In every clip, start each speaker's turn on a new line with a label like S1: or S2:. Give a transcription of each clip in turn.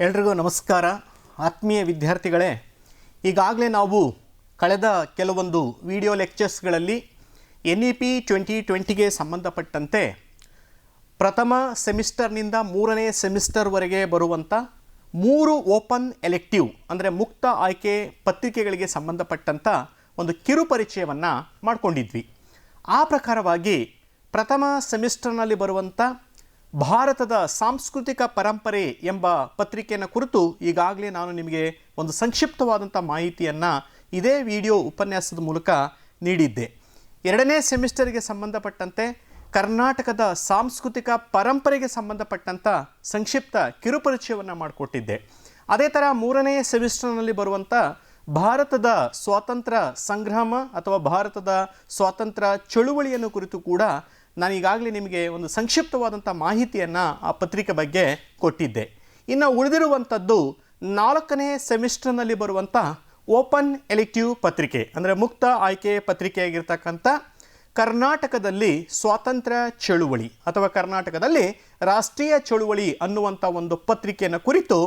S1: ಎಲ್ರಿಗೂ ನಮಸ್ಕಾರ. ಆತ್ಮೀಯ ವಿದ್ಯಾರ್ಥಿಗಳೇ, ಈಗಾಗಲೇ ನಾವು ಕಳೆದ ಕೆಲವೊಂದು ವಿಡಿಯೋ ಲೆಕ್ಚರ್ಸ್ಗಳಲ್ಲಿ ಎನ್ ಇ ಪಿ ಟ್ವೆಂಟಿ ಟ್ವೆಂಟಿಗೆ ಸಂಬಂಧಪಟ್ಟಂತೆ ಪ್ರಥಮ ಸೆಮಿಸ್ಟರ್ನಿಂದ ಮೂರನೇ ಸೆಮಿಸ್ಟರ್ವರೆಗೆ ಬರುವಂಥ ಮೂರು ಓಪನ್ ಎಲೆಕ್ಟಿವ್ ಅಂದರೆ ಮುಕ್ತ ಆಯ್ಕೆ ಪತ್ರಿಕೆಗಳಿಗೆ ಸಂಬಂಧಪಟ್ಟಂಥ ಒಂದು ಕಿರು ಪರಿಚಯವನ್ನು ಮಾಡಿಕೊಂಡಿದ್ವಿ. ಆ ಪ್ರಕಾರವಾಗಿ ಪ್ರಥಮ ಸೆಮಿಸ್ಟರ್ನಲ್ಲಿ ಬರುವಂಥ ಭಾರತದ ಸಾಂಸ್ಕೃತಿಕ ಪರಂಪರೆ ಎಂಬ ಪತ್ರಿಕೆಯನ್ನು ಕುರಿತು ಈಗಾಗಲೇ ನಾನು ನಿಮಗೆ ಒಂದು ಸಂಕ್ಷಿಪ್ತವಾದಂಥ ಮಾಹಿತಿಯನ್ನು ಇದೇ ವಿಡಿಯೋ ಉಪನ್ಯಾಸದ ಮೂಲಕ ನೀಡಿದ್ದೆ. ಎರಡನೇ ಸೆಮಿಸ್ಟರ್ಗೆ ಸಂಬಂಧಪಟ್ಟಂತೆ ಕರ್ನಾಟಕದ ಸಾಂಸ್ಕೃತಿಕ ಪರಂಪರೆಗೆ ಸಂಬಂಧಪಟ್ಟಂಥ ಸಂಕ್ಷಿಪ್ತ ಕಿರುಪರಿಚಯವನ್ನು ಮಾಡಿಕೊಟ್ಟಿದ್ದೆ. ಅದೇ ಥರ ಮೂರನೇ ಸೆಮಿಸ್ಟರ್ನಲ್ಲಿ ಬರುವಂಥ ಭಾರತದ ಸ್ವಾತಂತ್ರ್ಯ ಸಂಗ್ರಾಮ ಅಥವಾ ಭಾರತದ ಸ್ವಾತಂತ್ರ್ಯ ಚಳುವಳಿಯನ್ನು ಕುರಿತು ಕೂಡ ನಾನು ಈಗಾಗಲೇ ನಿಮಗೆ ಒಂದು ಸಂಕ್ಷಿಪ್ತವಾದಂಥ ಮಾಹಿತಿಯನ್ನು ಆ ಪತ್ರಿಕೆ ಬಗ್ಗೆ ಕೊಟ್ಟಿದ್ದೆ. ಇನ್ನು ಉಳಿದಿರುವಂಥದ್ದು ನಾಲ್ಕನೇ ಸೆಮಿಸ್ಟರ್ನಲ್ಲಿ ಬರುವಂಥ ಓಪನ್ ಎಲೆಕ್ಟಿವ್ ಪತ್ರಿಕೆ, ಅಂದರೆ ಮುಕ್ತ ಆಯ್ಕೆ ಪತ್ರಿಕೆಯಾಗಿರ್ತಕ್ಕಂಥ ಕರ್ನಾಟಕದಲ್ಲಿ ಸ್ವಾತಂತ್ರ್ಯ ಚಳುವಳಿ ಅಥವಾ ಕರ್ನಾಟಕದಲ್ಲಿ ರಾಷ್ಟ್ರೀಯ ಚಳುವಳಿ ಅನ್ನುವಂಥ ಒಂದು ಪತ್ರಿಕೆಯನ್ನು ಕುರಿತು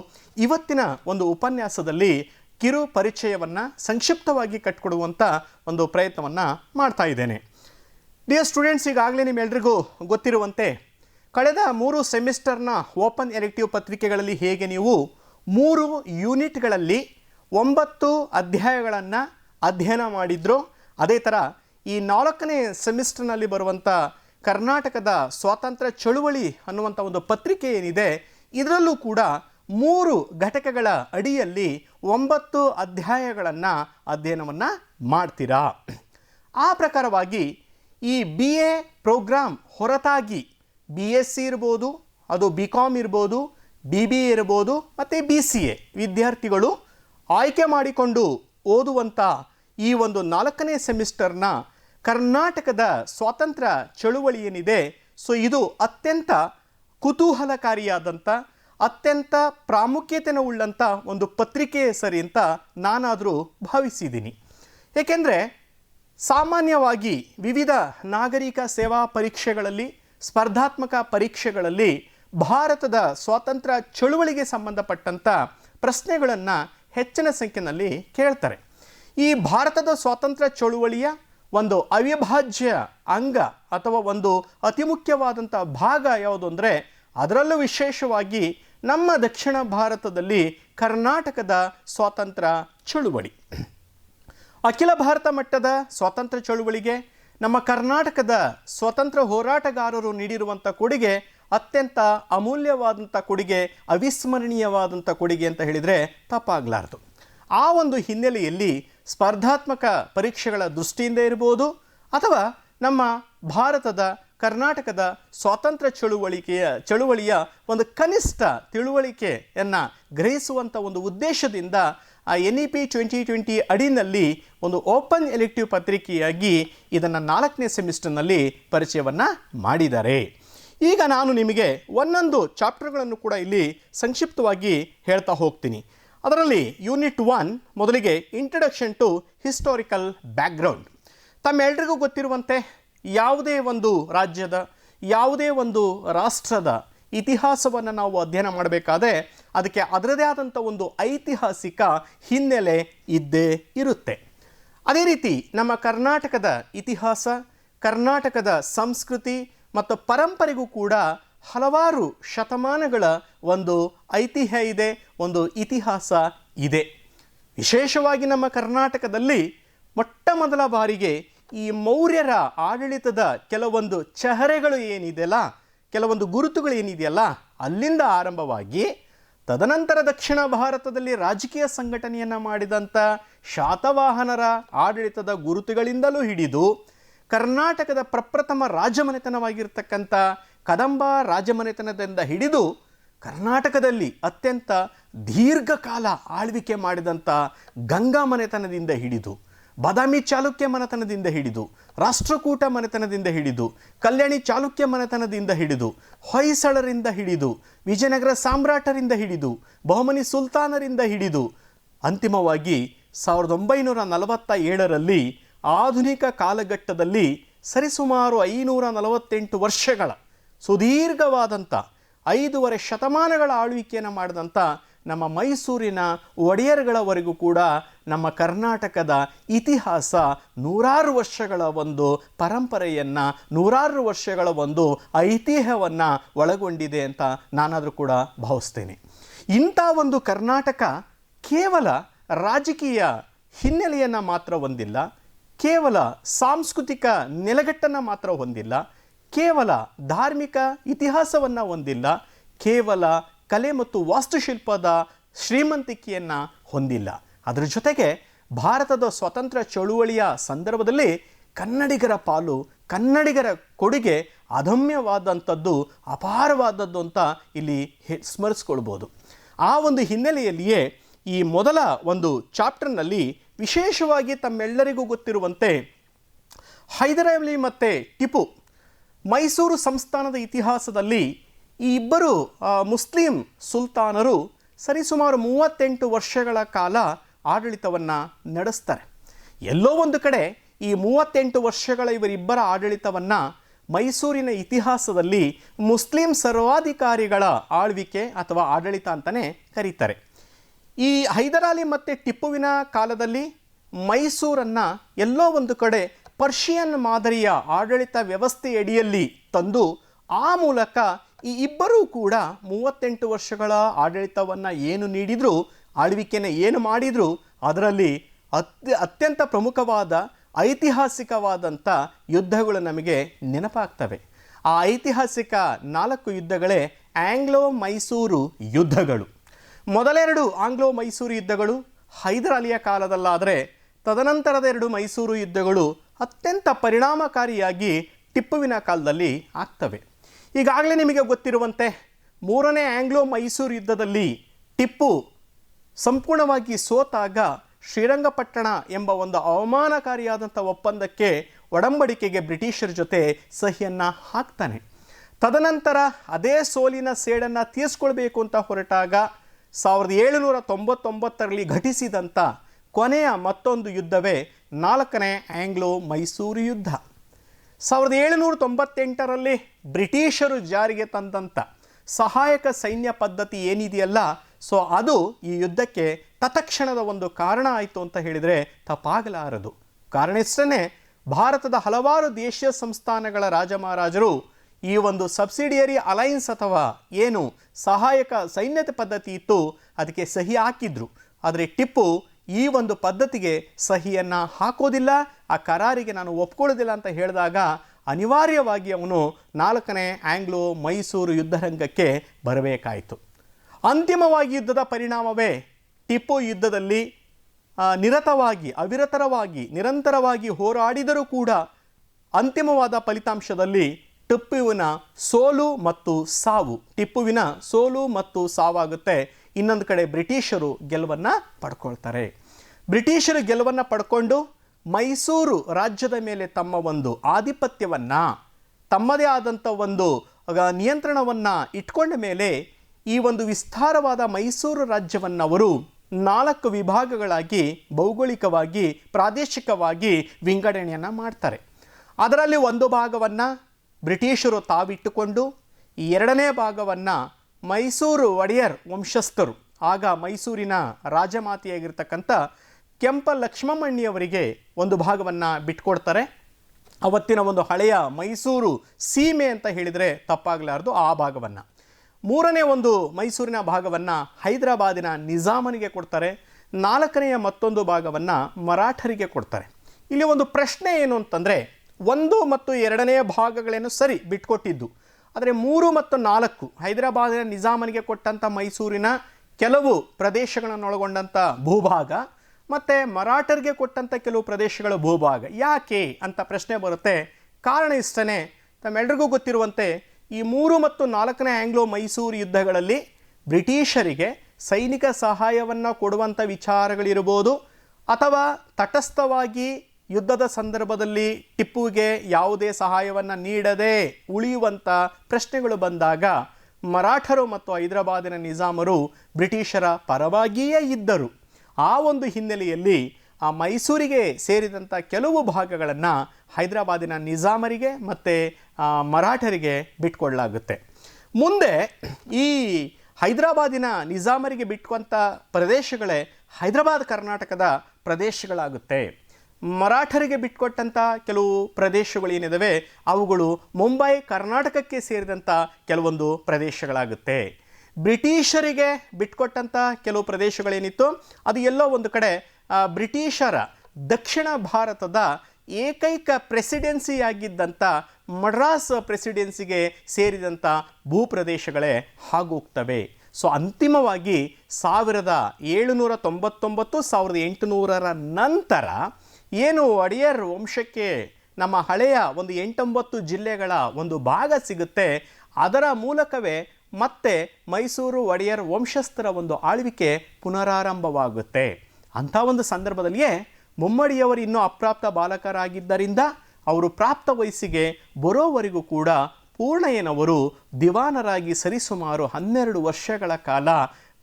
S1: ಇವತ್ತಿನ ಒಂದು ಉಪನ್ಯಾಸದಲ್ಲಿ ಕಿರು ಪರಿಚಯವನ್ನು ಸಂಕ್ಷಿಪ್ತವಾಗಿ ಕಟ್ಕೊಡುವಂಥ ಒಂದು ಪ್ರಯತ್ನವನ್ನು ಮಾಡ್ತಾ ಇದ್ದೇನೆ. ಡಿಯರ್ ಸ್ಟೂಡೆಂಟ್ಸ್ ಈಗಾಗಲೇ ನಿಮ್ಮೆಲ್ರಿಗೂ ಗೊತ್ತಿರುವಂತೆ, ಕಳೆದ ಮೂರು ಸೆಮಿಸ್ಟರ್ನ ಓಪನ್ ಎಲೆಕ್ಟಿವ್ ಪತ್ರಿಕೆಗಳಲ್ಲಿ ಹೇಗೆ ನೀವು ಮೂರು ಯೂನಿಟ್ಗಳಲ್ಲಿ ಒಂಬತ್ತು ಅಧ್ಯಾಯಗಳನ್ನು ಅಧ್ಯಯನ ಮಾಡಿದ್ರು, ಅದೇ ಥರ ಈ ನಾಲ್ಕನೇ ಸೆಮಿಸ್ಟರ್ನಲ್ಲಿ ಬರುವಂಥ ಕರ್ನಾಟಕದ ಸ್ವಾತಂತ್ರ್ಯ ಚಳುವಳಿ ಅನ್ನುವಂಥ ಒಂದು ಪತ್ರಿಕೆ ಏನಿದೆ, ಇದರಲ್ಲೂ ಕೂಡ ಮೂರು ಘಟಕಗಳ ಅಡಿಯಲ್ಲಿ ಒಂಬತ್ತು ಅಧ್ಯಾಯಗಳನ್ನು ಅಧ್ಯಯನವನ್ನು ಮಾಡ್ತೀರಾ? ಆ ಪ್ರಕಾರವಾಗಿ ಈ ಬಿ ಎ ಪ್ರೋಗ್ರಾಮ್ ಹೊರತಾಗಿ ಬಿ ಎಸ್ ಸಿ ಇರ್ಬೋದು, ಅದು ಬಿ ಕಾಮ್ ಇರ್ಬೋದು ಬಿ ಬಿ ಎ ಇರ್ಬೋದು, ಮತ್ತು ಬಿ ಸಿ ಎ ವಿದ್ಯಾರ್ಥಿಗಳು ಆಯ್ಕೆ ಮಾಡಿಕೊಂಡು ಓದುವಂಥ ಈ ಒಂದು ನಾಲ್ಕನೇ ಸೆಮಿಸ್ಟರ್ನ ಕರ್ನಾಟಕದ ಸ್ವಾತಂತ್ರ್ಯ ಚಳುವಳಿ ಏನಿದೆ, ಸೊ ಇದು ಅತ್ಯಂತ ಕುತೂಹಲಕಾರಿಯಾದಂಥ ಅತ್ಯಂತ ಪ್ರಾಮುಖ್ಯತೆಯನ್ನು ಉಳ್ಳಂಥ ಒಂದು ಪತ್ರಿಕೆ ಸರಿ ಅಂತ ನಾನಾದರೂ ಭಾವಿಸಿದ್ದೀನಿ. ಏಕೆಂದರೆ ಸಾಮಾನ್ಯವಾಗಿ ವಿವಿಧ ನಾಗರಿಕ ಸೇವಾ ಪರೀಕ್ಷೆಗಳಲ್ಲಿ, ಸ್ಪರ್ಧಾತ್ಮಕ ಪರೀಕ್ಷೆಗಳಲ್ಲಿ ಭಾರತದ ಸ್ವಾತಂತ್ರ್ಯ ಚಳುವಳಿಗೆ ಸಂಬಂಧಪಟ್ಟಂಥ ಪ್ರಶ್ನೆಗಳನ್ನು ಹೆಚ್ಚಿನ ಸಂಖ್ಯೆಯಲ್ಲಿ ಕೇಳ್ತಾರೆ. ಈ ಭಾರತದ ಸ್ವಾತಂತ್ರ್ಯ ಚಳುವಳಿಯ ಒಂದು ಅವಿಭಾಜ್ಯ ಅಂಗ ಅಥವಾ ಒಂದು ಅತಿ ಮುಖ್ಯವಾದಂಥ ಭಾಗ ಯಾವುದು ಅಂದರೆ, ಅದರಲ್ಲೂ ವಿಶೇಷವಾಗಿ ನಮ್ಮ ದಕ್ಷಿಣ ಭಾರತದಲ್ಲಿ ಕರ್ನಾಟಕದ ಸ್ವಾತಂತ್ರ್ಯ ಚಳುವಳಿ. ಅಖಿಲ ಭಾರತ ಮಟ್ಟದ ಸ್ವಾತಂತ್ರ್ಯ ಚಳುವಳಿಗೆ ನಮ್ಮ ಕರ್ನಾಟಕದ ಸ್ವತಂತ್ರ ಹೋರಾಟಗಾರರು ನೀಡಿರುವಂಥ ಕೊಡುಗೆ ಅತ್ಯಂತ ಅಮೂಲ್ಯವಾದಂಥ ಕೊಡುಗೆ ಅವಿಸ್ಮರಣೀಯವಾದಂಥ ಕೊಡುಗೆ ಅಂತ ಹೇಳಿದರೆ ತಪ್ಪಾಗಲಾರದು. ಆ ಒಂದು ಹಿನ್ನೆಲೆಯಲ್ಲಿ ಸ್ಪರ್ಧಾತ್ಮಕ ಪರೀಕ್ಷೆಗಳ ದೃಷ್ಟಿಯಿಂದ ಇರ್ಬೋದು ಅಥವಾ ನಮ್ಮ ಭಾರತದ, ಕರ್ನಾಟಕದ ಸ್ವಾತಂತ್ರ್ಯ ಚಳುವಳಿಕೆಯ, ಚಳುವಳಿಯ ಒಂದು ಕನಿಷ್ಠ ತಿಳುವಳಿಕೆಯನ್ನು ಗ್ರಹಿಸುವಂಥ ಒಂದು ಉದ್ದೇಶದಿಂದ ಆ N E P twenty twenty ಅಡಿನಲ್ಲಿ ಒಂದು ಓಪನ್ ಎಲೆಕ್ಟಿವ್ ಪತ್ರಿಕೆಯಾಗಿ ಇದನ್ನು ನಾಲ್ಕನೇ ಸೆಮಿಸ್ಟರ್ನಲ್ಲಿ ಪರಿಚಯವನ್ನು ಮಾಡಿದ್ದಾರೆ. ಈಗ ನಾನು ನಿಮಗೆ ಒಂದೊಂದು ಚಾಪ್ಟರ್ಗಳನ್ನು ಕೂಡ ಇಲ್ಲಿ ಸಂಕ್ಷಿಪ್ತವಾಗಿ ಹೇಳ್ತಾ ಹೋಗ್ತೀನಿ. ಅದರಲ್ಲಿ ಯೂನಿಟ್ ಒನ್ ಮೊದಲಿಗೆ ಇಂಟ್ರಡಕ್ಷನ್ ಟು ಹಿಸ್ಟೋರಿಕಲ್ ಬ್ಯಾಕ್ಗ್ರೌಂಡ್ ತಮ್ಮೆಲ್ಲರಿಗೂ ಗೊತ್ತಿರುವಂತೆ ಯಾವುದೇ ಒಂದು ರಾಜ್ಯದ, ಯಾವುದೇ ಒಂದು ರಾಷ್ಟ್ರದ ಇತಿಹಾಸವನ್ನು ನಾವು ಅಧ್ಯಯನ ಮಾಡಬೇಕಾದ್ರೆ ಅದಕ್ಕೆ ಅದರದೇ ಆದಂಥ ಒಂದು ಐತಿಹಾಸಿಕ ಹಿನ್ನೆಲೆ ಇದ್ದೇ ಇರುತ್ತೆ. ಅದೇ ರೀತಿ ನಮ್ಮ ಕರ್ನಾಟಕದ ಇತಿಹಾಸ, ಕರ್ನಾಟಕದ ಸಂಸ್ಕೃತಿ ಮತ್ತು ಪರಂಪರೆಗೂ ಕೂಡ ಹಲವಾರು ಶತಮಾನಗಳ ಒಂದು ಐತಿಹ್ಯ ಇದೆ, ಒಂದು ಇತಿಹಾಸ ಇದೆ. ವಿಶೇಷವಾಗಿ ನಮ್ಮ ಕರ್ನಾಟಕದಲ್ಲಿ ಮೊಟ್ಟ ಮೊದಲ ಬಾರಿಗೆ ಈ ಮೌರ್ಯರ ಆಡಳಿತದ ಕೆಲವೊಂದು ಚಹರೆಗಳು ಏನಿದೆಯಲ್ಲ ಕೆಲವೊಂದು ಗುರುತುಗಳು ಏನಿದೆಯಲ್ಲ, ಅಲ್ಲಿಂದ ಆರಂಭವಾಗಿ ತದನಂತರ ದಕ್ಷಿಣ ಭಾರತದಲ್ಲಿ ರಾಜಕೀಯ ಸಂಘಟನೆಯನ್ನು ಮಾಡಿದಂಥ ಶಾತವಾಹನರ ಆಡಳಿತದ ಗುರುತುಗಳಿಂದಲೂ ಹಿಡಿದು ಕರ್ನಾಟಕದ ಪ್ರಪ್ರಥಮ ರಾಜಮನೆತನವಾಗಿರ್ತಕ್ಕಂಥ ಕದಂಬ ರಾಜಮನೆತನದಿಂದ ಹಿಡಿದು ಕರ್ನಾಟಕದಲ್ಲಿ ಅತ್ಯಂತ ದೀರ್ಘಕಾಲ ಆಳ್ವಿಕೆ ಮಾಡಿದಂಥ ಗಂಗಾ ಮನೆತನದಿಂದ ಹಿಡಿದು ಬಾದಾಮಿ ಚಾಲುಕ್ಯ ಮನೆತನದಿಂದ ಹಿಡಿದು, ರಾಷ್ಟ್ರಕೂಟ ಮನೆತನದಿಂದ ಹಿಡಿದು, ಕಲ್ಯಾಣಿ ಚಾಲುಕ್ಯ ಮನೆತನದಿಂದ ಹಿಡಿದು, ಹೊಯ್ಸಳರಿಂದ ಹಿಡಿದು, ವಿಜಯನಗರ ಸಾಮ್ರಾಟರಿಂದ ಹಿಡಿದು, ಬಹುಮನಿ ಸುಲ್ತಾನರಿಂದ ಹಿಡಿದು, ಅಂತಿಮವಾಗಿ ಸಾವಿರದ ಒಂಬೈನೂರ ನಲವತ್ತ ಏಳರಲ್ಲಿ ಆಧುನಿಕ ಕಾಲಘಟ್ಟದಲ್ಲಿ ಸರಿಸುಮಾರು ಐನೂರ ನಲವತ್ತೆಂಟು ವರ್ಷಗಳ, ಸುದೀರ್ಘವಾದಂಥ ಐದೂವರೆ ಶತಮಾನಗಳ ಆಳ್ವಿಕೆಯನ್ನು ಮಾಡಿದಂಥ ನಮ್ಮ ಮೈಸೂರಿನ ಒಡೆಯರ್ಗಳವರೆಗೂ ಕೂಡ ನಮ್ಮ ಕರ್ನಾಟಕದ ಇತಿಹಾಸ ನೂರಾರು ವರ್ಷಗಳ ಒಂದು ಪರಂಪರೆಯನ್ನು, ನೂರಾರು ವರ್ಷಗಳ ಒಂದು ಐತಿಹ್ಯವನ್ನು ಒಳಗೊಂಡಿದೆ ಅಂತ ನಾನಾದರೂ ಕೂಡ ಭಾವಿಸ್ತೇನೆ. ಇಂಥ ಒಂದು ಕರ್ನಾಟಕ ಕೇವಲ ರಾಜಕೀಯ ಹಿನ್ನೆಲೆಯನ್ನು ಮಾತ್ರ ಹೊಂದಿಲ್ಲ, ಕೇವಲ ಸಾಂಸ್ಕೃತಿಕ ನೆಲೆಗಟ್ಟನ್ನು ಮಾತ್ರ ಹೊಂದಿಲ್ಲ, ಕೇವಲ ಧಾರ್ಮಿಕ ಇತಿಹಾಸವನ್ನು ಹೊಂದಿಲ್ಲ, ಕೇವಲ ಕಲೆ ಮತ್ತು ವಾಸ್ತುಶಿಲ್ಪದ ಶ್ರೀಮಂತಿಕೆಯನ್ನು ಹೊಂದಿಲ್ಲ. ಅದರ ಜೊತೆಗೆ ಭಾರತದ ಸ್ವತಂತ್ರ ಚಳುವಳಿಯ ಸಂದರ್ಭದಲ್ಲಿ ಕನ್ನಡಿಗರ ಪಾಲು, ಕನ್ನಡಿಗರ ಕೊಡುಗೆ ಅದಮ್ಯವಾದಂಥದ್ದು ಅಪಾರವಾದದ್ದು ಅಂತ ಇಲ್ಲಿ ಸ್ಮರಿಸ್ಕೊಳ್ಬೋದು. ಆ ಒಂದು ಹಿನ್ನೆಲೆಯಲ್ಲಿಯೇ ಈ ಮೊದಲ ಒಂದು ಚಾಪ್ಟರ್ನಲ್ಲಿ ವಿಶೇಷವಾಗಿ ತಮ್ಮೆಲ್ಲರಿಗೂ ಗೊತ್ತಿರುವಂತೆ ಹೈದರಾಲಿ ಮತ್ತು ಟಿಪ್ಪು ಮೈಸೂರು ಸಂಸ್ಥಾನದ ಇತಿಹಾಸದಲ್ಲಿ ಈ ಇಬ್ಬರು ಮುಸ್ಲಿಂ ಸುಲ್ತಾನರು ಸರಿಸುಮಾರು ಮೂವತ್ತೆಂಟು ವರ್ಷಗಳ ಕಾಲ ಆಡಳಿತವನ್ನು ನಡೆಸ್ತಾರೆ. ಎಲ್ಲೋ ಒಂದು ಕಡೆ ಈ ಮೂವತ್ತೆಂಟು ವರ್ಷಗಳ ಇವರಿಬ್ಬರ ಆಡಳಿತವನ್ನು ಮೈಸೂರಿನ ಇತಿಹಾಸದಲ್ಲಿ ಮುಸ್ಲಿಂ ಸರ್ವಾಧಿಕಾರಿಗಳ ಆಳ್ವಿಕೆ ಅಥವಾ ಆಡಳಿತ ಅಂತಲೇ ಕರೀತಾರೆ. ಈ ಹೈದರಾಲಿ ಮತ್ತು ಟಿಪ್ಪುವಿನ ಕಾಲದಲ್ಲಿ ಮೈಸೂರನ್ನು ಎಲ್ಲೋ ಒಂದು ಕಡೆ ಪರ್ಷಿಯನ್ ಮಾದರಿಯ ಆಡಳಿತ ವ್ಯವಸ್ಥೆಯಡಿಯಲ್ಲಿ ತಂದು ಆ ಮೂಲಕ ಈ ಇಬ್ಬರೂ ಕೂಡ ಮೂವತ್ತೆಂಟು ವರ್ಷಗಳ ಆಡಳಿತವನ್ನು ಏನು ನೀಡಿದ್ರು, ಆಳ್ವಿಕೆನ ಏನು ಮಾಡಿದ್ರು, ಅದರಲ್ಲಿ ಅತ್ಯ, ಅತ್ಯಂತ ಪ್ರಮುಖವಾದ ಐತಿಹಾಸಿಕವಾದಂಥ ಯುದ್ಧಗಳು ನಮಗೆ ನೆನಪಾಗ್ತವೆ. ಆ ಐತಿಹಾಸಿಕ ನಾಲ್ಕು ಯುದ್ಧಗಳೇ ಆಂಗ್ಲೋ ಮೈಸೂರು ಯುದ್ಧಗಳು. ಮೊದಲೆರಡು ಆಂಗ್ಲೋ ಮೈಸೂರು ಯುದ್ಧಗಳು, ಹೈದರಾಲಿಯ ಕಾಲದಲ್ಲಾದರೆ ತದನಂತರದ ಎರಡು ಮೈಸೂರು ಯುದ್ಧಗಳು ಅತ್ಯಂತ ಪರಿಣಾಮಕಾರಿಯಾಗಿ ಟಿಪ್ಪುವಿನ ಕಾಲದಲ್ಲಿ ಆಗ್ತವೆ. ಈಗಾಗಲೇ ನಿಮಗೆ ಗೊತ್ತಿರುವಂತೆ ಮೂರನೇ ಆಂಗ್ಲೋ ಮೈಸೂರು ಯುದ್ಧದಲ್ಲಿ ಟಿಪ್ಪು ಸಂಪೂರ್ಣವಾಗಿ ಸೋತಾಗ ಶ್ರೀರಂಗಪಟ್ಟಣ ಎಂಬ ಒಂದು ಅವಮಾನಕಾರಿಯಾದಂಥ ಒಪ್ಪಂದಕ್ಕೆ ಒಡಂಬಡಿಕೆಗೆ ಬ್ರಿಟಿಷರ ಜೊತೆ ಸಹಿಯನ್ನು ಹಾಕ್ತಾನೆ. ತದನಂತರ ಅದೇ ಸೋಲಿನ ಸೇಡನ್ನು ತೀರಿಸ್ಕೊಳ್ಬೇಕು ಅಂತ ಹೊರಟಾಗ ಸಾವಿರದ ಏಳುನೂರ ತೊಂಬತ್ತೊಂಬತ್ತರಲ್ಲಿ ಘಟಿಸಿದಂಥ ಕೊನೆಯ ಮತ್ತೊಂದು ಯುದ್ಧವೇ ನಾಲ್ಕನೇ ಆಂಗ್ಲೋ ಮೈಸೂರು ಯುದ್ಧ. ಸಾವಿರದ ಏಳುನೂರ ತೊಂಬತ್ತೆಂಟರಲ್ಲಿ ಬ್ರಿಟಿಷರು ಜಾರಿಗೆ ತಂದಂಥ ಸಹಾಯಕ ಸೈನ್ಯ ಪದ್ಧತಿ ಏನಿದೆಯಲ್ಲ, ಸೊ ಅದು ಈ ಯುದ್ಧಕ್ಕೆ ತತ್ಕ್ಷಣದ ಒಂದು ಕಾರಣ ಆಯಿತು ಅಂತ ಹೇಳಿದರೆ ತಪ್ಪಾಗಲಾರದು. ಕಾರಣ ಇಷ್ಟೇ ಭಾರತದ ಹಲವಾರು ದೇಶೀಯ ಸಂಸ್ಥಾನಗಳ ರಾಜಮಹಾರಾಜರು ಈ ಒಂದು ಸಬ್ಸಿಡಿಯರಿ ಅಲೈನ್ಸ್ ಅಥವಾ ಏನು ಸಹಾಯಕ ಸೈನ್ಯದ ಪದ್ಧತಿ ಇತ್ತು, ಅದಕ್ಕೆ ಸಹಿ ಹಾಕಿದ್ರು. ಆದರೆ ಟಿಪ್ಪು ಈ ಒಂದು ಪದ್ಧತಿಗೆ ಸಹಿಯನ್ನು ಹಾಕೋದಿಲ್ಲ, ಆ ಕರಾರಿಗೆ ನಾನು ಒಪ್ಕೊಳ್ಳೋದಿಲ್ಲ ಅಂತ ಹೇಳಿದಾಗ ಅನಿವಾರ್ಯವಾಗಿ ಅವನು ನಾಲ್ಕನೇ ಆಂಗ್ಲೋ ಮೈಸೂರು ಯುದ್ಧರಂಗಕ್ಕೆ ಬರಬೇಕಾಯಿತು. ಅಂತಿಮವಾಗಿ ಯುದ್ಧದ ಪರಿಣಾಮವೇ ಟಿಪ್ಪು ಯುದ್ಧದಲ್ಲಿ ನಿರತವಾಗಿ, ಅವಿರತರವಾಗಿ, ನಿರಂತರವಾಗಿ ಹೋರಾಡಿದರೂ ಕೂಡ ಅಂತಿಮವಾದ ಫಲಿತಾಂಶದಲ್ಲಿ ಟಿಪ್ಪುವಿನ ಸೋಲು ಮತ್ತು ಸಾವು, ಟಿಪ್ಪುವಿನ ಸೋಲು ಮತ್ತು ಸಾವಾಗುತ್ತೆ ಇನ್ನೊಂದು ಕಡೆ ಬ್ರಿಟಿಷರು ಗೆಲುವನ್ನು ಪಡ್ಕೊಳ್ತಾರೆ. ಬ್ರಿಟಿಷರು ಗೆಲುವನ್ನು ಪಡ್ಕೊಂಡು ಮೈಸೂರು ರಾಜ್ಯದ ಮೇಲೆ ತಮ್ಮ ಒಂದು ಆಧಿಪತ್ಯವನ್ನು, ತಮ್ಮದೇ ಆದಂಥ ಒಂದು ನಿಯಂತ್ರಣವನ್ನು ಇಟ್ಕೊಂಡ ಮೇಲೆ ಈ ಒಂದು ವಿಸ್ತಾರವಾದ ಮೈಸೂರು ರಾಜ್ಯವನ್ನು ಅವರು ನಾಲ್ಕು ವಿಭಾಗಗಳಾಗಿ ಭೌಗೋಳಿಕವಾಗಿ, ಪ್ರಾದೇಶಿಕವಾಗಿ ವಿಂಗಡಣೆಯನ್ನು ಮಾಡ್ತಾರೆ. ಅದರಲ್ಲಿ ಒಂದು ಭಾಗವನ್ನು ಬ್ರಿಟಿಷರು ತಾವಿಟ್ಟುಕೊಂಡು ಎರಡನೇ ಭಾಗವನ್ನು ಮೈಸೂರು ಒಡೆಯರ್ ವಂಶಸ್ಥರು. ಆಗ ಮೈಸೂರಿನ ರಾಜಮಾತೆಯಾಗಿರ್ತಕ್ಕಂಥ ಕೆಂಪ ಲಕ್ಷ್ಮಮ್ಮಣ್ಣಿಯವರಿಗೆ ಒಂದು ಭಾಗವನ್ನು ಬಿಟ್ಕೊಡ್ತಾರೆ. ಅವತ್ತಿನ ಒಂದು ಹಳೆಯ ಮೈಸೂರು ಸೀಮೆ ಅಂತ ಹೇಳಿದರೆ ತಪ್ಪಾಗಲಾರ್ದು ಆ ಭಾಗವನ್ನು. ಮೂರನೇ ಒಂದು ಮೈಸೂರಿನ ಭಾಗವನ್ನು ಹೈದರಾಬಾದಿನ ನಿಜಾಮನಿಗೆ ಕೊಡ್ತಾರೆ. ನಾಲ್ಕನೆಯ ಮತ್ತೊಂದು ಭಾಗವನ್ನು ಮರಾಠರಿಗೆ ಕೊಡ್ತಾರೆ. ಇಲ್ಲಿ ಒಂದು ಪ್ರಶ್ನೆ ಏನು ಅಂತಂದರೆ, ಒಂದು ಮತ್ತು ಎರಡನೆಯ ಭಾಗಗಳೇನು ಸರಿ ಬಿಟ್ಕೊಟ್ಟಿದ್ದು. ಆದರೆ ಮೂರು ಮತ್ತು ನಾಲ್ಕು ಹೈದರಾಬಾದಿನ ನಿಜಾಮನಿಗೆ ಕೊಟ್ಟಂಥ ಮೈಸೂರಿನ ಕೆಲವು ಪ್ರದೇಶಗಳನ್ನೊಳಗೊಂಡಂಥ ಭೂಭಾಗ ಮತ್ತು ಮರಾಠರಿಗೆ ಕೊಟ್ಟಂಥ ಕೆಲವು ಪ್ರದೇಶಗಳ ಭೂಭಾಗ. ಯಾಕೆ ಅಂತ ಪ್ರಶ್ನೆ ಬರುತ್ತೆ. ಕಾರಣ ಇಷ್ಟನೇ. ತಮ್ಮೆಲ್ರಿಗೂ ಗೊತ್ತಿರುವಂತೆ ಈ ಮೂರು ಮತ್ತು ನಾಲ್ಕನೇ ಆಂಗ್ಲೋ ಮೈಸೂರು ಯುದ್ಧಗಳಲ್ಲಿ ಬ್ರಿಟಿಷರಿಗೆ ಸೈನಿಕ ಸಹಾಯವನ್ನು ಕೊಡುವಂಥ ವಿಚಾರಗಳಿರ್ಬೋದು ಅಥವಾ ತಟಸ್ಥವಾಗಿ ಯುದ್ಧದ ಸಂದರ್ಭದಲ್ಲಿ ಟಿಪ್ಪುವಿಗೆ ಯಾವುದೇ ಸಹಾಯವನ್ನು ನೀಡದೆ ಉಳಿಯುವಂಥ ಪ್ರಶ್ನೆಗಳು ಬಂದಾಗ ಮರಾಠರು ಮತ್ತು ಹೈದರಾಬಾದಿನ ನಿಜಾಮರು ಬ್ರಿಟಿಷರ ಪರವಾಗಿಯೇ ಇದ್ದರು. ಆ ಒಂದು ಹಿನ್ನೆಲೆಯಲ್ಲಿ ಆ ಮೈಸೂರಿಗೆ ಸೇರಿದಂಥ ಕೆಲವು ಭಾಗಗಳನ್ನು ಹೈದರಾಬಾದಿನ ನಿಜಾಮರಿಗೆ ಮತ್ತು ಮರಾಠರಿಗೆ ಬಿಟ್ಕೊಳ್ಳಲಾಗುತ್ತೆ ಮುಂದೆ ಈ ಹೈದರಾಬಾದಿನ ನಿಜಾಮರಿಗೆ ಬಿಟ್ಕೊಂಥ ಪ್ರದೇಶಗಳೇ ಹೈದರಾಬಾದ್ ಕರ್ನಾಟಕದ ಪ್ರದೇಶಗಳಾಗುತ್ತೆ. ಮರಾಠರಿಗೆ ಬಿಟ್ಕೊಟ್ಟಂಥ ಕೆಲವು ಪ್ರದೇಶಗಳೇನಿದಾವೆ, ಅವುಗಳು ಮುಂಬೈ, ಕರ್ನಾಟಕಕ್ಕೆ ಸೇರಿದಂಥ ಕೆಲವೊಂದು ಪ್ರದೇಶಗಳಾಗುತ್ತೆ. ಬ್ರಿಟಿಷರಿಗೆ ಬಿಟ್ಕೊಟ್ಟಂಥ ಕೆಲವು ಪ್ರದೇಶಗಳೇನಿತ್ತು, ಅದು ಎಲ್ಲೋ ಒಂದು ಕಡೆ ಬ್ರಿಟಿಷರ ದಕ್ಷಿಣ ಭಾರತದ ಏಕೈಕ ಪ್ರೆಸಿಡೆನ್ಸಿಯಾಗಿದ್ದಂಥ ಮಡ್ರಾಸ್ ಪ್ರೆಸಿಡೆನ್ಸಿಗೆ ಸೇರಿದಂಥ ಭೂಪ್ರದೇಶಗಳೇ ಆಗೋಗ್ತವೆ. ಸೊ, ಅಂತಿಮವಾಗಿ ಸಾವಿರದ ಏಳುನೂರ ತೊಂಬತ್ತೊಂಬತ್ತು, ಸಾವಿರದ ಎಂಟುನೂರರ ನಂತರ ಏನು ಒಡೆಯರ್ ವಂಶಕ್ಕೆ ನಮ್ಮ ಹಳೆಯ ಒಂದು ಎಂಟೊಂಬತ್ತು ಜಿಲ್ಲೆಗಳ ಒಂದು ಭಾಗ ಸಿಗುತ್ತೆ, ಅದರ ಮೂಲಕವೇ ಮತ್ತೆ ಮೈಸೂರು ಒಡೆಯರ್ ವಂಶಸ್ಥರ ಒಂದು ಆಳ್ವಿಕೆ ಪುನರಾರಂಭವಾಗುತ್ತೆ. ಅಂಥ ಒಂದು ಸಂದರ್ಭದಲ್ಲಿಯೇ ಮುಮ್ಮಡಿಯವರು ಇನ್ನೂ ಅಪ್ರಾಪ್ತ ಬಾಲಕರಾಗಿದ್ದರಿಂದ ಅವರು ಪ್ರಾಪ್ತ ವಯಸ್ಸಿಗೆ ಬರೋವರೆಗೂ ಕೂಡ ಪೂರ್ಣಯ್ಯನವರು ದಿವಾನರಾಗಿ ಸರಿಸುಮಾರು ಹನ್ನೆರಡು ವರ್ಷಗಳ ಕಾಲ